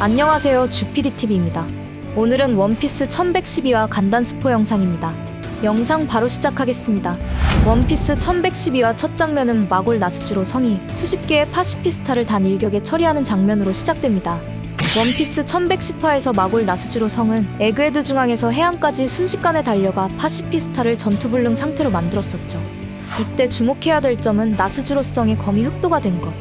안녕하세요 주피디TV입니다. 오늘은 원피스 1112화 간단 스포 영상입니다. 영상 바로 시작하겠습니다. 원피스 1112화 첫 장면은 마골 나스주로 성이 수십 개의 파시피스타를 단 일격에 처리하는 장면으로 시작됩니다. 원피스 1110화에서 마골 나스주로 성은 에그헤드 중앙에서 해안까지 순식간에 달려가 파시피스타를 전투불능 상태로 만들었었죠. 이때 주목해야 될 점은 나스주로 성의 검이 흑도가 된 것.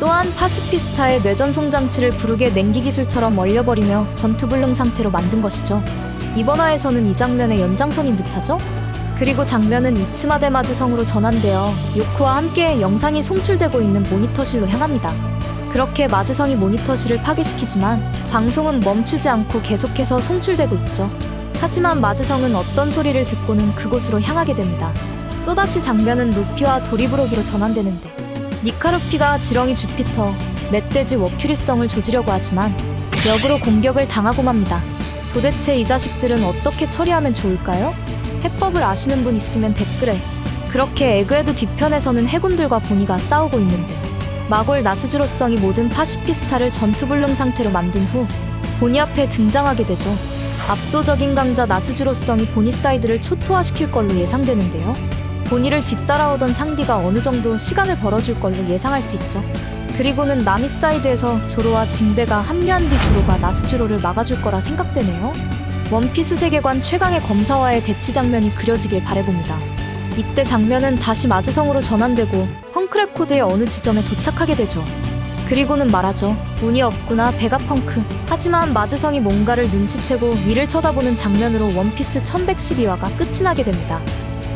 또한 파시피스타의 뇌전송 장치를 부르게 냉기 기술처럼 얼려버리며 전투불능 상태로 만든 것이죠. 이번 화에서는 이 장면의 연장선인 듯하죠? 그리고 장면은 이츠마데 마즈 성으로 전환되어 요크와 함께 영상이 송출되고 있는 모니터실로 향합니다. 그렇게 마즈성이 모니터실을 파괴시키지만 방송은 멈추지 않고 계속해서 송출되고 있죠. 하지만 마즈성은 어떤 소리를 듣고는 그곳으로 향하게 됩니다. 또다시 장면은 루피와 도리브로기로 전환되는데 니카루피가 지렁이 주피터, 멧돼지 워큐리성을 조지려고 하지만 역으로 공격을 당하고 맙니다. 도대체 이 자식들은 어떻게 처리하면 좋을까요? 해법을 아시는 분 있으면 댓글에 그렇게 에그헤드 뒤편에서는 해군들과 보니가 싸우고 있는데 마골 나스주로성이 모든 파시피스타를 전투불능 상태로 만든 후 보니 앞에 등장하게 되죠. 압도적인 강자 나스주로성이 보니 사이드를 초토화시킬 걸로 예상되는데요. 보니를 뒤따라오던 상디가 어느 정도 시간을 벌어줄 걸로 예상할 수 있죠. 그리고는 나미 사이드에서 조로와 진베가 합류한 뒤 조로가 나스주로를 막아줄 거라 생각되네요. 원피스 세계관 최강의 검사와의 대치 장면이 그려지길 바래봅니다. 이때 장면은 다시 마즈성으로 전환되고 헝크레코드의 어느 지점에 도착하게 되죠. 그리고는 말하죠. 운이 없구나 베가펑크. 하지만 마즈성이 뭔가를 눈치채고 위를 쳐다보는 장면으로 원피스 1112화가 끝이 나게 됩니다.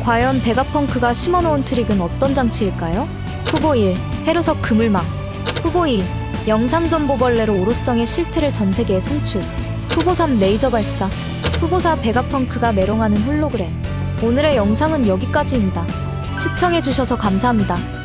과연 베가펑크가 심어놓은 트릭은 어떤 장치일까요? 후보 1. 헤르석 그물망 후보 2. 영상전보벌레로 오로성의 실태를 전세계에 송출 후보 3. 레이저 발사 후보 4. 베가펑크가 메롱하는 홀로그램 오늘의 영상은 여기까지입니다. 시청해주셔서 감사합니다.